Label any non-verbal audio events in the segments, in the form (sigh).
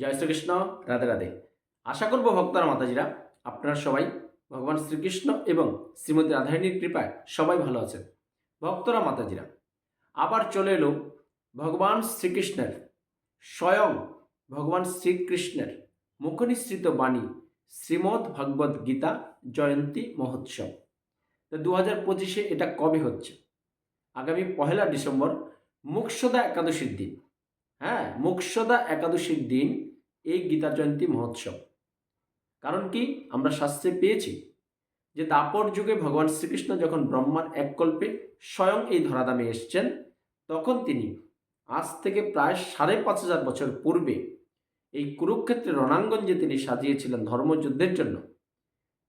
জয় শ্রীকৃষ্ণ, রাধে রাধে। আশা করব ভক্তরা, মাতাজিরা, আপনারা সবাই ভগবান শ্রীকৃষ্ণ এবং শ্রীমতী রাধারণীর কৃপায় সবাই ভালো আছেন। ভক্তরা, মাতাজিরা, আবার চলে এলো ভগবান শ্রীকৃষ্ণের, স্বয়ং ভগবান শ্রীকৃষ্ণের মুখনিসৃত বাণী, শ্রীমদ্ ভগবদ গীতা জয়ন্তী মহোৎসব। তো দু হাজার পঁচিশে এটা কবে হচ্ছে? আগামী পহেলা ডিসেম্বর মুক্ষদা একাদশীর দিন। হ্যাঁ মুক্ষদা একাদশীর দিন এই গীতা জয়ন্তী মহোৎসব। কারণ কি? আমরা শাস্ত্রে পেয়েছি যে দাপর যুগে ভগবান শ্রীকৃষ্ণ যখন ব্রহ্মার এক কল্পে স্বয়ং এই ধরাধামে এসছেন, তখন তিনি আজ থেকে প্রায় সাড়ে পাঁচ হাজার বছর পূর্বে এই কুরুক্ষেত্রের রণাঙ্গন যে তিনি সাজিয়েছিলেন ধর্মযুদ্ধের জন্য,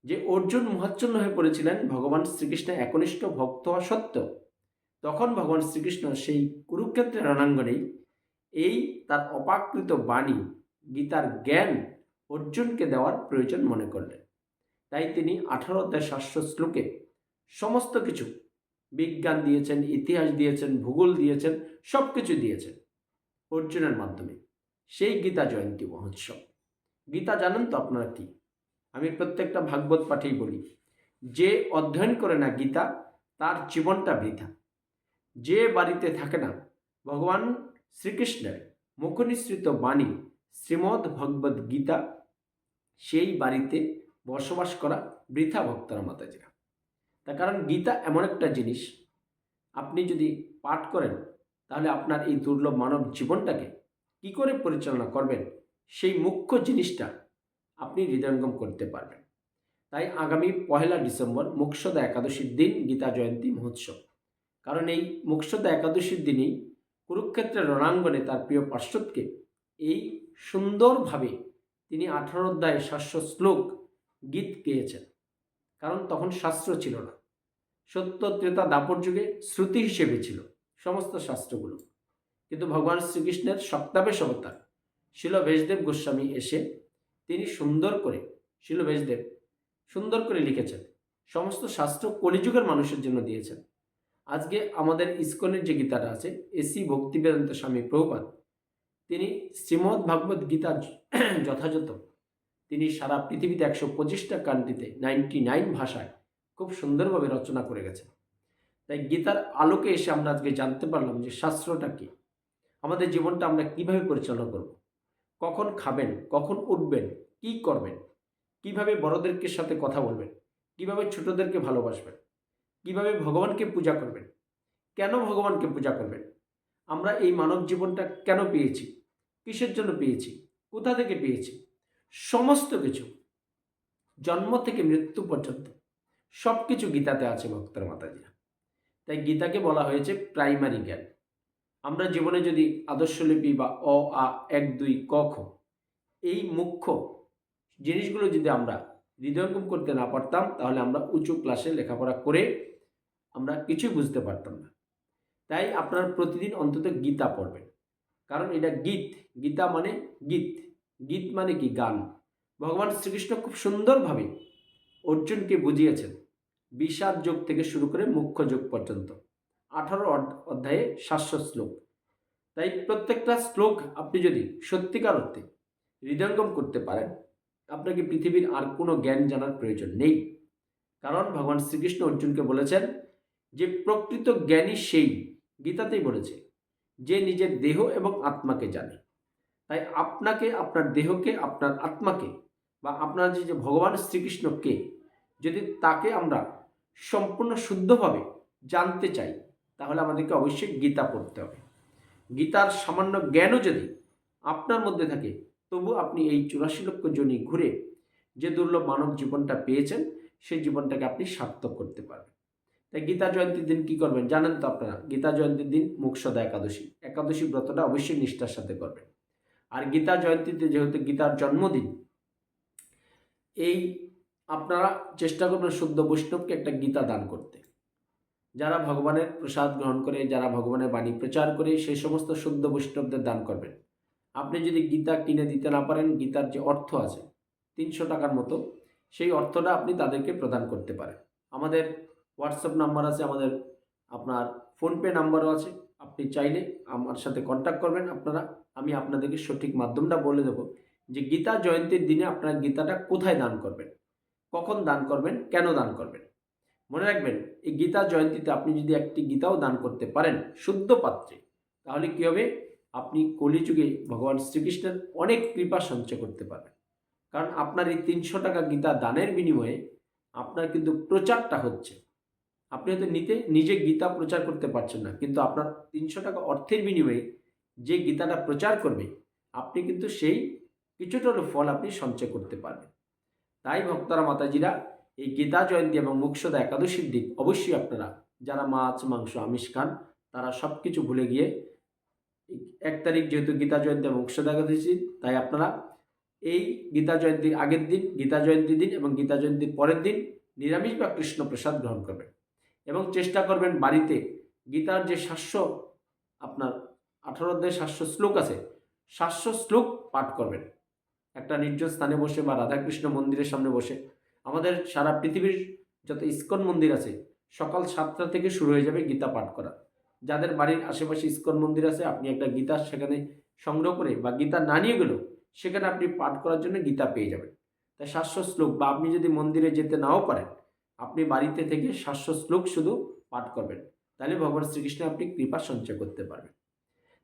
যে অর্জুন মহাচ্ছন্ন হয়ে পড়েছিলেন, ভগবান শ্রীকৃষ্ণ একনিষ্ঠ ভক্ত হওয়া সত্ত্বেও। তখন ভগবান শ্রীকৃষ্ণ সেই কুরুক্ষেত্রের রণাঙ্গনেই এই তার অপাকৃত বাণী গীতার জ্ঞান অর্জুনকে দেওয়ার প্রয়োজন মনে করলেন। তাই তিনি আঠারো সাতশো শ্লোকে সমস্ত কিছু, বিজ্ঞান দিয়েছেন, ইতিহাস দিয়েছেন, ভূগোল দিয়েছেন সব কিছু দিয়েছেন অর্জুনের মাধ্যমে। সেই গীতা জয়ন্তী মহোৎসব। গীতা জানেন তো আপনারা কি? আমি প্রত্যেকটা ভাগবত পাঠেই বলি, যে অধ্যয়ন করে না গীতা, তার জীবনটা বৃথা। যে বাড়িতে থাকে না, ভগবান শ্রীকৃষ্ণের মুখনিসৃত বাণী শ্রীমদ্ ভগবদ গীতা, সেই বাড়িতে বসবাস করা বৃথা ভক্তরা মাতাজিরা। তার কারণ গীতা এমন একটা জিনিস, আপনি যদি পাঠ করেন, তাহলে আপনার এই দুর্লভ মানব জীবনটাকে কি করে পরিচালনা করবেন, সেই মুখ্য জিনিসটা আপনি হৃদয়ঙ্গম করতে পারবেন। তাই আগামী পহেলা ডিসেম্বর মুক্ষদা একাদশীর দিন গীতা জয়ন্তী মহোৎসব। কারণ এই মুক্ষদা একাদশীর দিনেই কুরুক্ষেত্রের রণাঙ্গনে তার প্রিয় পার্শ্বদকে এই সুন্দরভাবে তিনি আঠারো অধ্যায় সাতশো শ্লোক গীত গেয়েছেন। কারণ তখন শাস্ত্র ছিল না। সত্য, ত্রেতা, দাপর যুগে শ্রুতি হিসেবে ছিল সমস্ত শাস্ত্রগুলো। কিন্তু ভগবান শ্রীকৃষ্ণের সপ্তাবেশ অবতার শিল ভেজদেব গোস্বামী এসে তিনি সুন্দর করে শিল ভেজদেব সুন্দর করে লিখেছেন। সমস্ত শাস্ত্র কলিযুগের মানুষের জন্য দিয়েছেন। আজকে আমাদের ইস্কনের যে গীতাটা আছে এসি ভক্তিবেদান্ত স্বামী প্রভুপাত তিনি শ্রীমদ্ ভাগবত গীতা (clears throat) যথাযথ। তিনি সারা পৃথিবীতে একশো পঁচিশটা কান্ট্রিতে নাইনটি নাইন ভাষায় খুব সুন্দরভাবে রচনা করে গেছেন। তাই গীতার আলোকে এসে আমরা আজকে জানতে পারলাম যে শাস্ত্রটা কী। আমাদের জীবনটা আমরা কীভাবে পরিচালনা করব। কখন খাবেন, কখন উঠবেন, কি করবেন, কীভাবে বড়দেরকে সাথে কথা বলবেন, কীভাবে ছোটদেরকে ভালোবাসবেন, কীভাবে ভগবানকে পূজা করবেন, কেন ভগবানকে পূজা করবেন, আমরা এই মানব জীবনটা কেন পেয়েছি কিসের জন্য পেয়েছি? কোথা থেকে পেয়েছি? সমস্ত কিছু। জন্ম থেকে মৃত্যু পর্যন্ত। সব কিছু গীতাতে আছে, ভক্তর মাতাজিরা। তাই গীতাকে বলা হয়েছে প্রাইমারি জ্ঞান। আমরা জীবনে যদি আদর্শলিপি বা অ, আ, এক, দুই, ক, খ, এই মুখ্য জিনিসগুলো যদি আমরা হৃদয়ঙ্গম করতে না পারতাম, তাহলে আমরা উঁচু ক্লাসে লেখাপড়া করে আমরা কিছুই বুঝতে পারতাম না। তাই আপনার প্রতিদিন অন্তত গীতা পড়বেন। কারণ এটা গীত। গীতা মানে গীত। গীত মানে কি? গান। ভগবান শ্রীকৃষ্ণ খুব সুন্দরভাবে অর্জুনকে বুঝিয়েছেন, বিষাদ যোগ থেকে শুরু করে মুখ্য যোগ পর্যন্ত। আঠারো অধ্যায়ে সাতশো শ্লোক। তাই প্রত্যেকটা শ্লোক আপনি যদি সত্যিকার অর্থে হৃদয়ঙ্গম করতে পারেন, আপনাকে পৃথিবীর আর কোনো জ্ঞান জানার প্রয়োজন নেই। কারণ ভগবান শ্রীকৃষ্ণ অর্জুনকে বলেছেন যে প্রকৃত জ্ঞানী সেই, গীতাতেই বলেছে। যে নিজের দেহ এবং আত্মাকে জানে। তাই আপনাকে, আপনার দেহকে, আপনার আত্মাকে বা আপনার যে ভগবান শ্রীকৃষ্ণকে যদি তাকে আমরা সম্পূর্ণ শুদ্ধভাবে জানতে চাই, তাহলে আমাদেরকে অবশ্যই গীতা পড়তে হবে। গীতার সামান্য জ্ঞানও যদি আপনার মধ্যে থাকে, তবু আপনি এই চুরাশি লক্ষ জনি ঘুরে যে দুর্লভ মানব জীবনটা পেয়েছেন, সেই জীবনটাকে আপনি সার্থক করতে পারবেন। তাই গীতা জয়ন্তীর দিন কি করবেন? জানেন তো আপনারা, গীতা জয়ন্তীর দিন মুখসদা একাদশী। একাদশী ব্রতটা অবশ্যই নিষ্ঠার সাথে করবেন। আর গীতা জয়ন্তীতে যেহেতু গীতার জন্মদিন, এই আপনারা চেষ্টা করবেন শুদ্ধ বৈষ্ণবকে একটা গীতা দান করতে। যারা ভগবানের প্রসাদ গ্রহণ করে, যারা ভগবানের বাণী প্রচার করে, সেই সমস্ত শুদ্ধ বৈষ্ণবদের দান করবেন। আপনি যদি গীতা কিনে দিতে না পারেন, গীতার যে অর্থ আছে, তিনশো টাকার মতো, সেই অর্থটা আপনি তাদেরকে প্রদান করতে পারেন। আমাদের হোয়াটসঅ্যাপ নাম্বার আছে, আমাদের আপনার ফোনপে নাম্বারও আছে। আপনি চাইলে আমার সাথে কন্ট্যাক্ট করবেন। আপনারা, আমি আপনাদেরকে সঠিক মাধ্যমটা বলে দেবো যে গীতা জয়ন্তীর দিনে আপনারা গীতাটা কোথায় দান করবেন? কখন দান করবেন? কেন দান করবেন? মনে রাখবেন, এই গীতা জয়ন্তীতে আপনি যদি একটি গীতাও দান করতে পারেন শুদ্ধ পাত্রে, তাহলে কী হবে? আপনি কলিযুগে ভগবান শ্রীকৃষ্ণের অনেক কৃপা সঞ্চয় করতে পারবেন। কারণ আপনার এই তিনশো টাকা গীতা দানের বিনিময়ে আপনার কিন্তু প্রচারটা হচ্ছে। আপনি হয়তো নিতে, নিজে গীতা প্রচার করতে পারছেন না, কিন্তু আপনার তিনশো টাকা অর্থের বিনিময়ে যে গীতাটা প্রচার করবে, আপনি কিন্তু সেই কিছুটা ফল আপনি সঞ্চয় করতে পারবেন। তাই ভক্তরা, মাতাজিরা, এই গীতা জয়ন্তী এবং মুক্ষদা একাদশীর দিন অবশ্যই আপনারা যারা মাছ, মাংস, আমিষ খান, তারা সব কিছু ভুলে গিয়ে এক তারিখ যেহেতু গীতা জয়ন্তী এবং মুক্ষদা একাদশী তাই আপনারা এই গীতা জয়ন্তীর আগের দিন, গীতা জয়ন্তী দিন এবং গীতা জয়ন্তীর পরের দিন নিরামিষ বা কৃষ্ণ প্রসাদ গ্রহণ করবেন। এবং চেষ্টা করবেন বাড়িতে। গীতার যে সাতশো, আপনার আঠারো অধ্যায় সাতশো শ্লোক আছে, সাতশো শ্লোক পাঠ করবেন। একটা নির্জন স্থানে বসে বা রাধাকৃষ্ণ মন্দিরের সামনে বসে। আমাদের সারা পৃথিবীর যত ইস্কন মন্দির আছে, সকাল সাতটা থেকে শুরু হয়ে যাবে গীতা পাঠ করা। যাদের বাড়ির আশেপাশে ইস্কন মন্দির আছে, আপনি একটা গীতা সেখানে সংগ্রহ করে বা গীতা না নিয়ে গেলেও সেখানে আপনি পাঠ করার জন্য গীতা পেয়ে যাবেন। তাই সাতশো শ্লোক বা আপনি যদি মন্দিরে যেতে নাও পারেন আপনি বাড়িতে থেকে সাতশো শ্লোক শুধু পাঠ করবেন। তাহলে ভগবান শ্রীকৃষ্ণ আপনি কৃপা সঞ্চয় করতে পারবেন।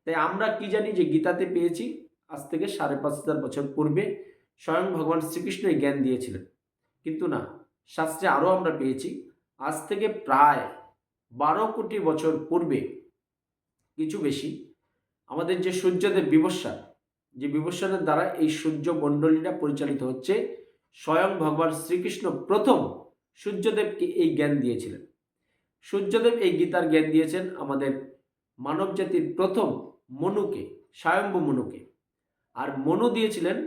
তাই আমরা কি জানি যে গীতাতে পেয়েছি, আজ থেকে সাড়ে পাঁচ হাজার বছর পূর্বে স্বয়ং ভগবান শ্রীকৃষ্ণই জ্ঞান দিয়েছিলেন। কিন্তু না, শাস্ত্রে আরও আমরা পেয়েছি, আজ থেকে প্রায় বারো কোটি বছর পূর্বে কিছু বেশি আমাদের যে সূর্যদেব বিবস্বান যে বিবস্বানের দ্বারা এই সূর্য মণ্ডলীটা পরিচালিত হচ্ছে, স্বয়ং ভগবান শ্রীকৃষ্ণ প্রথম সূর্যদেবকে এই জ্ঞান দিয়েছিলেন। সূর্যদেব এই গীতার জ্ঞান দিয়েছেন আমাদের মানব জাতির প্রথম মনুকে, স্বয়ম্ভু মনুকে। আর মনু দিয়েছিলেন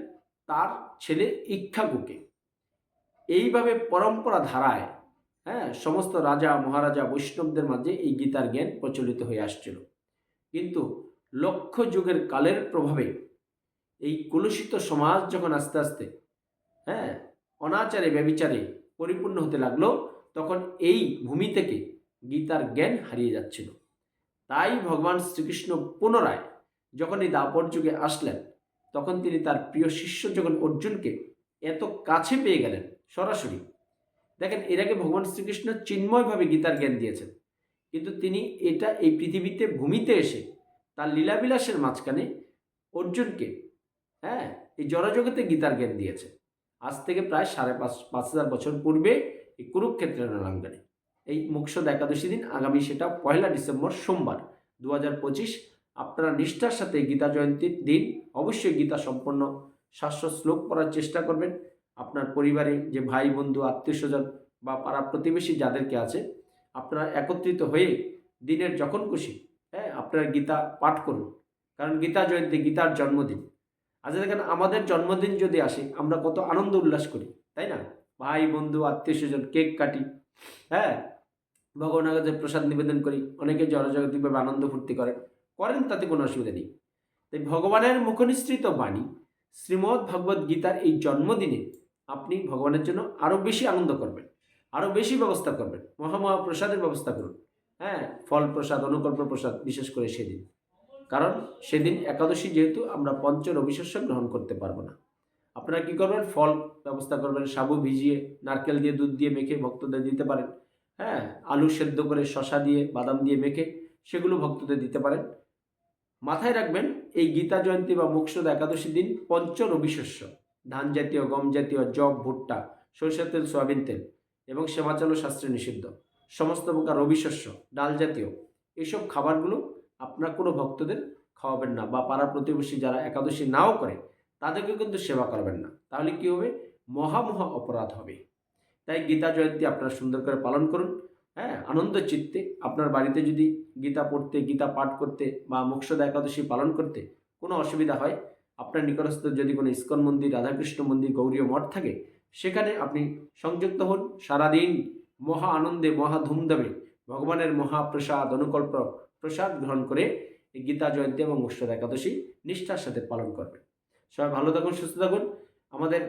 তার ছেলে ইক্ষাকুকে এইভাবে পরম্পরা ধারায় হ্যাঁ সমস্ত রাজা, মহারাজা, বৈষ্ণবদের মাঝে এই গীতার জ্ঞান প্রচলিত হয়ে আসছিল। কিন্তু লক্ষ যুগের কালের প্রভাবে এই কলুষিত সমাজ যখন আস্তে আস্তে হ্যাঁ অনাচারে, ব্যবিচারে পরিপূর্ণ হতে লাগল, তখন এই ভূমি থেকে গীতার জ্ঞান হারিয়ে যাচ্ছিল। তাই ভগবান শ্রীকৃষ্ণ পুনরায় যখন এই দাপর যুগে আসলেন, তখন তিনি তার প্রিয় শিষ্য যখন অর্জুনকে এত কাছে পেয়ে গেলেন সরাসরি। দেখেন, এর আগে ভগবান শ্রীকৃষ্ণ চিন্ময়ভাবে গীতার জ্ঞান দিয়েছেন, কিন্তু তিনি এটা এই পৃথিবীতে ভূমিতে এসে তার লীলাবিলাসের মাঝখানে অর্জুনকে হ্যাঁ এই জড়জগতে গীতার জ্ঞান দিয়েছে আজ থেকে প্রায় সাড়ে পাঁচ পাঁচ হাজার বছর পূর্বে এই কুরুক্ষেত্রের রণাঙ্গনে। এই মুক্ষদ একাদশী দিন আগামী সেটা পয়লা ডিসেম্বর সোমবার দু হাজার পঁচিশ। আপনারা নিষ্ঠার সাথে গীতা জয়ন্তীর দিন অবশ্যই গীতা সম্পন্ন সাতশো শ্লোক পড়ার চেষ্টা করবেন। আপনার পরিবারে যে ভাই, বন্ধু, আত্মীয় স্বজন বা পাড়া প্রতিবেশী যাদেরকে আছে, আপনারা একত্রিত হয়ে দিনের যখন খুশি হ্যাঁ আপনারা গীতা পাঠ করুন। কারণ গীতা জয়ন্তী গীতার জন্মদিন। আচ্ছা দেখেন, আমাদের জন্মদিন যদি আসে, আমরা কত আনন্দ উল্লাস করি, তাই না? ভাই, বন্ধু, আত্মীয় স্বজন, কেক কাটি হ্যাঁ? ভগবানের কাছে প্রসাদ নিবেদন করি, অনেকে জনজাগতিকভাবে আনন্দ ফুর্তি করেন করেন, তাতে কোনো অসুবিধা নেই। তাই ভগবানের মুখনিসৃত বাণী, শ্রীমদ্ ভগবদ্ গীতার এই জন্মদিনে আপনি ভগবানের জন্য আরও বেশি আনন্দ করবেন আরও বেশি ব্যবস্থা করবেন মহামহা প্রসাদের ব্যবস্থা করুন হ্যাঁ? ফল প্রসাদ, অনুকল্প প্রসাদ, বিশেষ করে সেদিন। কারণ সেদিন একাদশী যেহেতু আমরা পঞ্চ রবিশস্য গ্রহণ করতে পারব না। আপনারা কী করবেন? ফল ব্যবস্থা করবেন, সাবু ভিজিয়ে, নারকেল দিয়ে দুধ দিয়ে মেখে ভক্তদের দিতে পারেন। হ্যাঁ আলু সেদ্ধ করে শশা দিয়ে, বাদাম দিয়ে মেখে সেগুলো ভক্তদের দিতে পারেন। মাথায় রাখবেন, এই গীতা জয়ন্তী বা মোক্ষদ একাদশী দিন পঞ্চ রবিশস্য ধান জাতীয়, গম জাতীয় জব ভুট্টা, সরিষার তেল, সয়াবিন তেল এবং সেমাচালো শাস্ত্রে নিষিদ্ধ। সমস্ত প্রকার রবিশস্য ডাল জাতীয় এইসব খাবারগুলো আপনার কোনো ভক্তদের খাওয়াবেন না বা পাড়া প্রতিবেশী যারা একাদশী নাও করে, তাদেরকে কিন্তু সেবা করবেন না। তাহলে কি হবে? মহা মহা অপরাধ হবে। তাই গীতা জয়ন্তী আপনারা সুন্দর করে পালন করুন। হ্যাঁ আনন্দ চিত্তে আপনার বাড়িতে যদি গীতা পড়তে, গীতা পাঠ করতে বা মোক্ষদা একাদশী পালন করতে কোনো অসুবিধা হয়, আপনার নিকটস্থ যদি কোনো ইস্কন মন্দির, রাধাকৃষ্ণ মন্দির, গৌরীয় মঠ থাকে, সেখানে আপনি সংযুক্ত হন। সারাদিন মহা আনন্দে, মহা ধুমধামে ভগবানের মহাপ্রসাদ, অনুকল্প প্রসাদ গ্রহণ করে গীতা জয়ন্তী এবং মোক্ষদা একাদশী নিষ্ঠার সাথে পালন করবেন সবাই ভালো থাকুন, সুস্থ থাকুন। আমাদের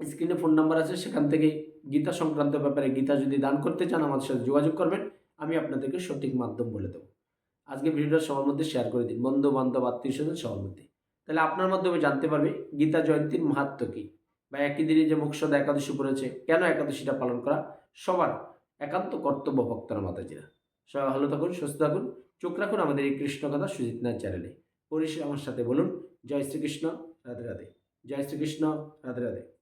স্ক্রিনে ফোন নাম্বার আছে, সেখান থেকে গীতা সংক্রান্ত ব্যাপারে গীতা যদি দান করতে চান, আমাদের সাথে যোগাযোগ করবেন। আমি আপনাদেরকে সঠিক মাধ্যম বলে দেবো। আজকে ভিডিওটা সবার মধ্যে শেয়ার করে দিন। বন্ধু, বান্ধব, আত্মীয় স্বজন সবার মধ্যে। তাহলে আপনার মাধ্যমে জানতে পারবে গীতা জয়ন্তীর মাহাত্ম কী? বা একই দিনে যে মুখসদা একাদশী পড়েছে, কেন একাদশীটা পালন করা? সবার একান্ত কর্তব্য ভক্তরা মাতাজিরা। সবাই ভালো থাকুন, সুস্থ থাকুন। চোখ রাখুন আমাদের এই কৃষ্ণ কথা সুজিত নাথ চ্যানেলে। পরিশেষে আমার সাথে বলুন, জয় শ্রীকৃষ্ণ, রাধে রাধে। জয় শ্রীকৃষ্ণ, রাধে রাধে।